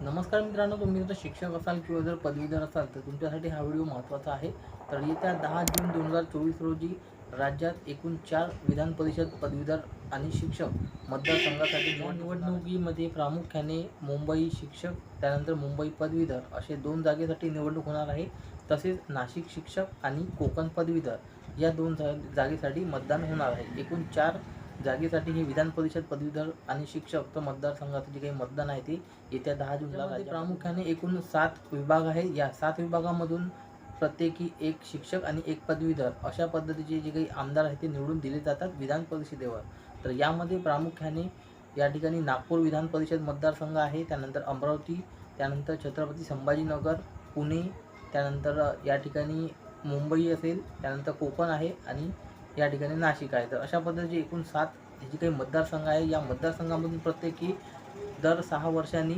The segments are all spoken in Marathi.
नमस्कार मित्रांनो तुम्ही जर शिक्षक असाल किंवा जर पदवीधर असाल तर तुमच्यासाठी हा व्हिडिओ महत्त्वाचा आहे. तर येत्या दहा जून दोन हजार चोवीस रोजी राज्यात एकूण चार विधान परिषद पदवीधर आणि शिक्षक मतदारसंघासाठी या निवडणुकीमध्ये प्रामुख्याने मुंबई शिक्षक त्यानंतर मुंबई पदवीधर असे दोन जागेसाठी निवडणूक होणार आहे. तसेच नाशिक शिक्षक आणि कोकण पदवीधर या दोन जा जागेसाठी मतदान होणार आहे. एकूण चार जागेसाठी हे विधान परिषद पदवीधर आणि शिक्षक तर मतदारसंघाचं जे काही मतदान आहे ते येत्या दहा जूनला प्रामुख्याने एकूण सात विभाग आहे या सात विभागामधून प्रत्येकी एक शिक्षक आणि एक पदवीधर अशा पद्धतीचे जे काही आमदार आहेत ते निवडून दिले जातात विधान परिषदेवर. तर यामध्ये प्रामुख्याने या ठिकाणी नागपूर विधान परिषद मतदारसंघ आहे त्यानंतर अमरावती त्यानंतर छत्रपती संभाजीनगर पुणे त्यानंतर या ठिकाणी मुंबई असेल त्यानंतर कोकण आहे आणि या ठिकाणी नाशिक आहे. तर अशा पद्धतीचे एकूण सात जे काही मतदारसंघ आहे या मतदारसंघामधून प्रत्येकी दर सहा वर्षांनी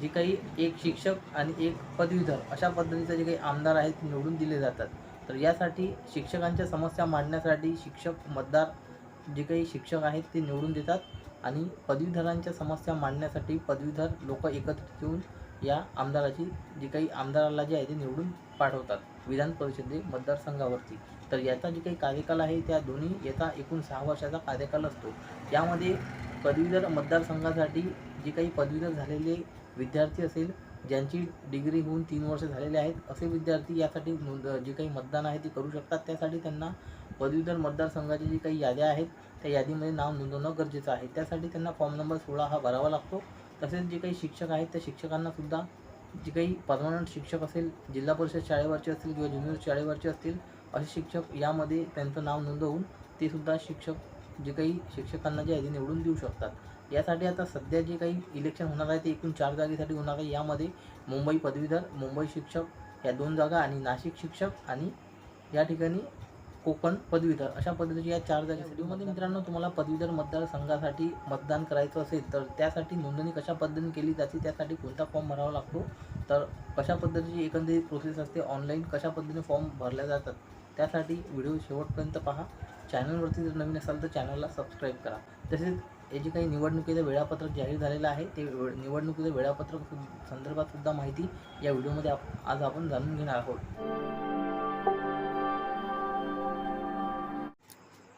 जे काही एक शिक्षक आणि एक पदवीधर अशा पद्धतीचे जे काही आमदार आहेत निवडून दिले जातात. तर यासाठी शिक्षकांच्या समस्या मांडण्यासाठी शिक्षक मतदार जे काही शिक्षक आहेत ते निवडून देतात. आणि पदवीधरांच्या समस्या मांडण्यासाठी पदवीधर लोक एकत्रित येऊन या आमदाराची जी काही आमदाराला जे आहे ते निवडून पाठवतात विधान परिषदे मतदारसंघावरती. तर याचा जे काही कार्यकाल आहे त्या दोन्ही याचा एकूण सहा वर्षाचा कार्यकाल असतो. यामध्ये पदवीधर मतदारसंघासाठी जे काही पदवीधर झालेले विद्यार्थी असेल ज्यांची डिग्री होऊन तीन वर्ष झालेले आहेत असे विद्यार्थी यासाठी नोंद जे काही मतदान आहे ते करू शकतात. त्यासाठी त्यांना पदवीधर मतदारसंघाची जी काही याद्या आहेत त्या यादीमध्ये नाव नोंदवणं गरजेचं आहे. त्यासाठी त्यांना फॉर्म नंबर सोळा हा भरावा लागतो. तसेच जे काही शिक्षक आहेत त्या शिक्षकांना सुद्धा जे काही परमनंट शिक्षक असेल जिल्हा परिषद शाळेवरचे असतील किंवा ज्युनियर शाळेवरचे असतील असे शिक्षक यामध्ये त्यांचं नाव नोंदवून ते सुद्धा शिक्षक जे काही शिक्षकांना जे आहे ते निवडून देऊ शकतात. यासाठी आता सध्या जे काही इलेक्शन होणार आहे ते एकूण चार जागेसाठी होणार आहे. यामध्ये मुंबई पदवीधर मुंबई शिक्षक या दोन जागा आणि नाशिक शिक्षक आणि या ठिकाणी कोकण पदवीधर अशा पद्धतीच्या या चार जागी व्हिडिओमध्ये मित्रांनो तुम्हाला पदवीधर मतदारसंघासाठी मतदान करायचं असेल तर त्यासाठी नोंदणी कशा पद्धतीने केली जाते त्यासाठी कोणता फॉर्म भरावा लागतो तर कशा पद्धतीची एकंदरीत प्रोसेस असते ऑनलाईन कशा पद्धतीने फॉर्म भरल्या जातात त्यासाठी व्हिडिओ शेवटपर्यंत पहा. चॅनलवरती जर नवीन असाल तर चॅनलला सबस्क्राईब करा. तसेच हे जे काही निवडणुकीचं वेळापत्रक जाहीर झालेलं आहे ते वे- निवडणुकीचं वेळापत्रक संदर्भात सुद्धा माहिती या व्हिडिओमध्ये आप आज आपण जाणून घेणार आहोत.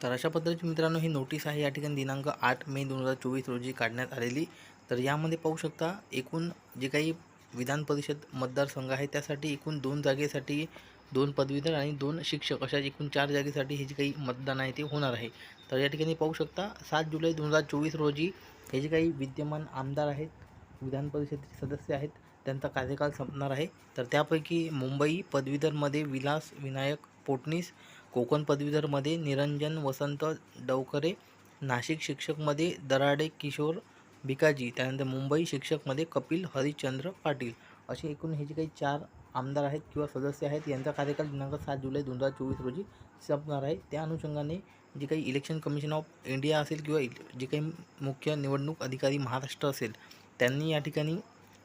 तर अशा पद्धतीची मित्रांनो ही नोटीस आहे. या ठिकाणी दिनांक आठ मे दोन हजार चोवीस रोजी काढण्यात आलेली. तर यामध्ये पाहू शकता एकूण जे काही विधान परिषद मतदारसंघ आहे त्यासाठी एकूण दोन जागेसाठी दोन पदवीधर आणि दोन शिक्षक. अशा एकूण चार जागेसाठी हे जे काही मतदान आहे ते होणार आहे. तर या ठिकाणी पाहू शकता सात जुलै दोन हजार चोवीस रोजी हे जे काही विद्यमान आमदार आहेत विधान परिषदेचे सदस्य आहेत त्यांचा कार्यकाल संपणार आहे. तर त्यापैकी मुंबई पदवीधरमध्ये विलास विनायक पोटणीस कोकण पदवीधरमध्ये निरंजन वसंत डवकरे नाशिक शिक्षकमध्ये दराडे किशोर भिकाजी त्यानंतर मुंबई शिक्षकमध्ये कपिल हरिश्चंद्र पाटील असे एकूण हे जे काही चार आमदार आहेत किंवा सदस्य आहेत यांचा कार्यकाल दिनांक सात जुलै दोन हजार चोवीस रोजी संपणार आहे. त्या अनुषंगाने जे काही इलेक्शन कमिशन ऑफ इंडिया असेल किंवा जे काही मुख्य निवडणूक अधिकारी महाराष्ट्र असेल त्यांनी या ठिकाणी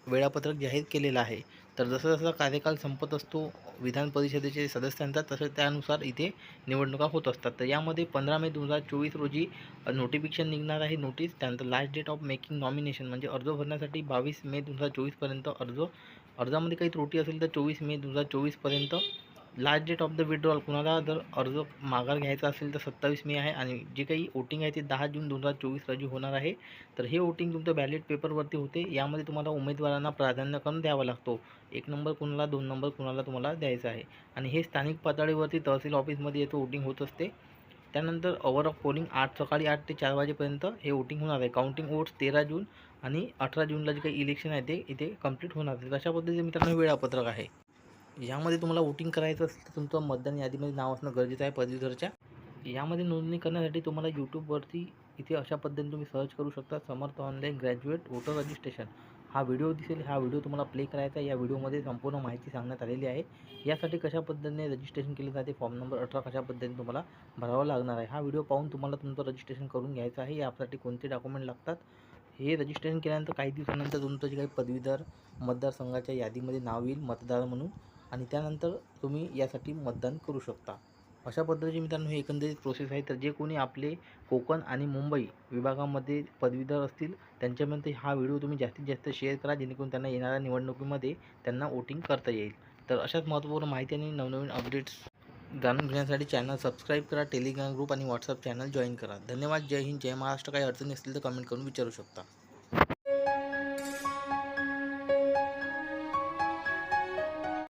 वेळापत्रक जाहीर केलेलं आहे. तर जसं जसा कार्यकाल संपत असतो विधान परिषदेचे सदस्यांचा तसं त्यानुसार इथे निवडणुका होत असतात. तर यामध्ये पंधरा मे दोन हजार चोवीस रोजी नोटिफिकेशन निघणार आहे नोटीस त्यानंतर last date of making nomination म्हणजे अर्ज भरण्यासाठी बावीस मे दोन हजार चोवीसपर्यंत अर्ज अर्जामध्ये काही त्रुटी असेल तर चोवीस मे दोन हजार चोवीसपर्यंत last date of the withdrawal कुणाला जर अर्ज माघार घ्यायचा असेल तर सत्तावीस मे आहे आणि जे काही वोटिंग आहे ते दहा जून दोन हजार चोवीस रोजी होणार आहे. तर हे वोटिंग तुमचं बॅलेट पेपरवरती होते. यामध्ये तुम्हाला उमेदवारांना प्राधान्यक्रम द्यावा लागतो. एक नंबर कुणाला दोन नंबर कुणाला तुम्हाला द्यायचा आहे. आणि हे स्थानिक पातळीवरती तहसील ऑफिसमध्ये याचं वोटिंग होत असते. त्यानंतर ओव्हर ऑफ पोलिंग आठ सकाळी आठ ते चार वाजेपर्यंत हे वोटिंग होणार आहे. काउंटिंग वोट्स तेरा जून आणि अठरा जूनला जे काही इलेक्शन आहे ते इथे कंप्लीट होणार आहे अशा पद्धतीचे मित्रांनो वेळापत्रक आहे. यामध्ये तुम्हाला वोटिंग करायचं असेल तर तुमचं मतदान यादीमध्ये नाव असणं गरजेचं आहे पदवीधरच्या यामध्ये नोंदणी करण्यासाठी तुम्हाला यूट्यूबवरती इथे अशा पद्धतीने तुम्ही सर्च करू शकता. Samarth online graduate voter registration हा व्हिडिओ दिसेल. हा व्हिडिओ तुम्हाला प्ले करायचा आहे. या व्हिडिओमध्ये संपूर्ण माहिती सांगण्यात आलेली आहे. यासाठी कशा पद्धतीने रजिस्ट्रेशन केले जाते? फॉर्म नंबर अठरा कशा पद्धतीने तुम्हाला भरावा लागणार आहे? हा व्हिडिओ पाहून तुम्हाला तुमचं रजिस्ट्रेशन करून घ्यायचं आहे. यासाठी कोणते डॉक्युमेंट लागतात? हे रजिस्ट्रेशन केल्यानंतर काही दिवसानंतर तुमचं जे काही पदवीधर मतदारसंघाच्या यादीमध्ये नाव येईल. मतदार म्हणून. आणि त्यानंतर तुम्ही यासाठी मतदान करू शकता. अशा पद्धतीची मित्रांनो ही एकंदरीत प्रोसेस आहे. तर जे कोणी आपले कोकण आणि मुंबई विभागामध्ये पदवीधर असतील त्यांच्यामध्ये हा व्हिडिओ तुम्ही जास्तीत जास्त शेअर करा जेणेकरून त्यांना येणाऱ्या निवडणुकीमध्ये त्यांना वोटिंग करता येईल. तर अशाच महत्त्वपूर्ण माहिती आणि नवनवीन अपडेट्स जाणून घेण्यासाठी चॅनल सबस्क्राईब करा टेलिग्राम ग्रुप आणि व्हॉट्सअप चॅनल जॉईन करा. धन्यवाद. जय हिंद. जय महाराष्ट्र. काही अडचणी असतील तर कमेंट करून विचारू शकता.